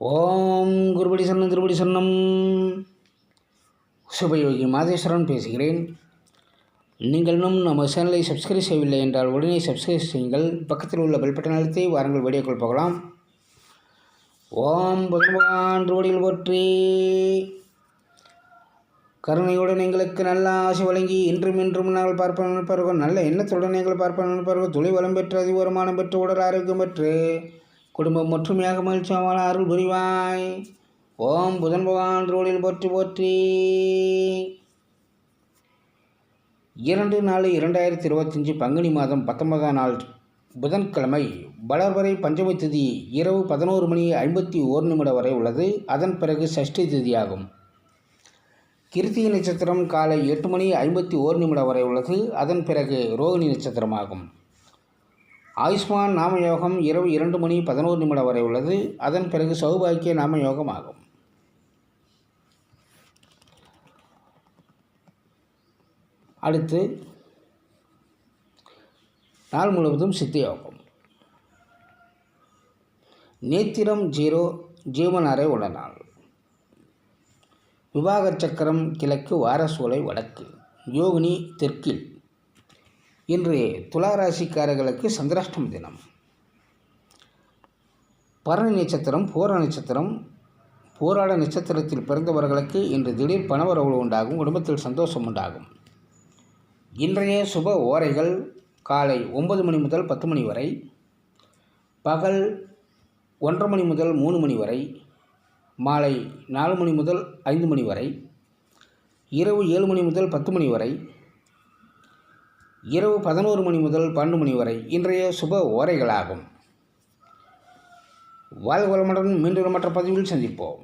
ஓம் குருபடி சன்னம் திருபடி சன்னம் சுபயோகி மாதேஸ்வரன் பேசுகிறேன். நீங்கள் இன்னும் நம்ம சேனலை சப்ஸ்கிரைப் செய்யவில்லை என்றால் உடனே சப்ஸ்கிரைப் செய்யுங்கள். பக்கத்தில் உள்ள பெல் பட்டன் அழுத்தி வாருங்கள் வீடியோக்கள் போகலாம். ஓம் பகவான் ரோடில் போற்றி. கருணையுடன் எங்களுக்கு நல்ல ஆசை வழங்கி இன்றும் இன்றும் நாங்கள் பார்ப்போம் நினைப்பார்கள் நல்ல எண்ணத்துடன் எங்களை பார்ப்போம் நினைப்பார்கள் துளி வளம் பெற்று அதி வருமானம் பெற்று உடல் ஆரோக்கியம் பெற்று குடும்பம் ஒற்றுமையாக மகிழ்ச்சியாக வாழ அருள் புரிவாய். ஓம் புதன் பகவான் ரோலில் போற்றி போற்றி. இரண்டு நாலு இரண்டாயிரத்தி இருபத்தஞ்சி பங்குனி மாதம் பத்தொன்பதாம் நாள் புதன்கிழமை வளர்வரை பஞ்சமி திதி இரவு பதினோரு மணி ஐம்பத்தி ஓர் நிமிடம் வரை உள்ளது. அதன் பிறகு சஷ்டி திதியாகும். கிருத்திகை நட்சத்திரம் காலை எட்டு மணி ஐம்பத்தி ஓர் நிமிடம் வரை உள்ளது. அதன் பிறகு ரோகிணி நட்சத்திரமாகும். ஆயுஷ்மான் நாம யோகம் இரவு இரண்டு மணி பதினோரு நிமிடம் வரை உள்ளது. அதன் பிறகு சௌபாக்கிய நாம யோகம் ஆகும். அடுத்து நாள் முழுவதும் சித்தியோகம். நேத்திரம் ஜீரோ ஜீவன் உள்ள நாள். விவாக சக்கரம் கிழக்கு வாரசூலை வடக்கு. யோகினி தெற்கில். இன்று துளாராசிக்காரர்களுக்கு சந்திராஷ்டம தினம். பரணி நட்சத்திரம் போர நட்சத்திரம் போராட நட்சத்திரத்தில் பிறந்தவர்களுக்கு இன்று திடீர் பணவரவு உண்டாகும் குடும்பத்தில் சந்தோஷம் உண்டாகும். இன்றைய சுப ஓரைகள் காலை ஒன்பது மணி முதல் பத்து மணி வரை பகல் ஒன்றரை மணி முதல் மூணு மணி வரை மாலை நாலு மணி முதல் ஐந்து மணி வரை இரவு ஏழு மணி முதல் பத்து மணி வரை இரவு பதினோரு மணி முதல் பன்னெண்டு மணி வரை இன்றைய சுப ஓரைகளாகும். வாழ்வளமுடன் மீண்டும் மற்ற பதிவில் சந்திப்போம்.